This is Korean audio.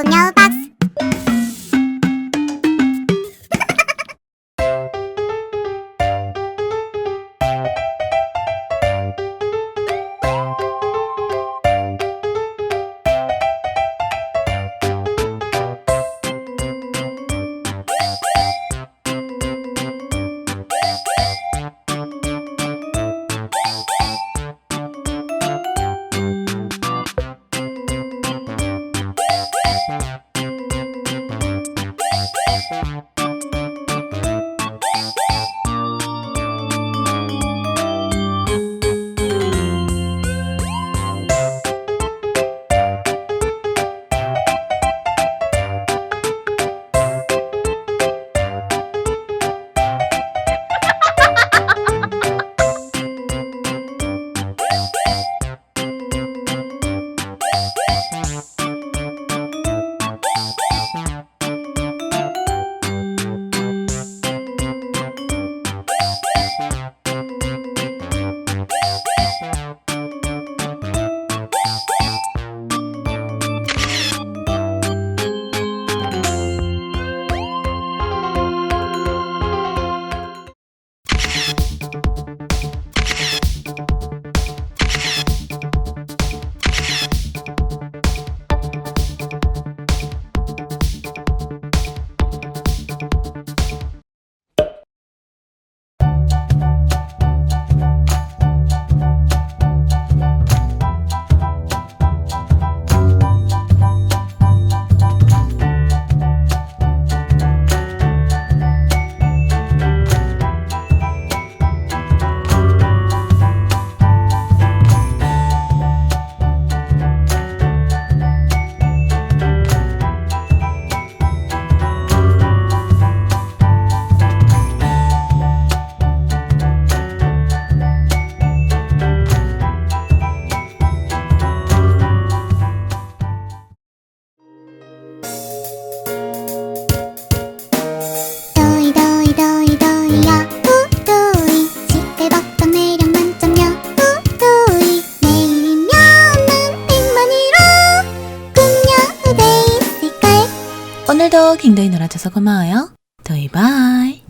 小鸟 you Música 굉장히 놀아줘서 고마워요. 도이바이.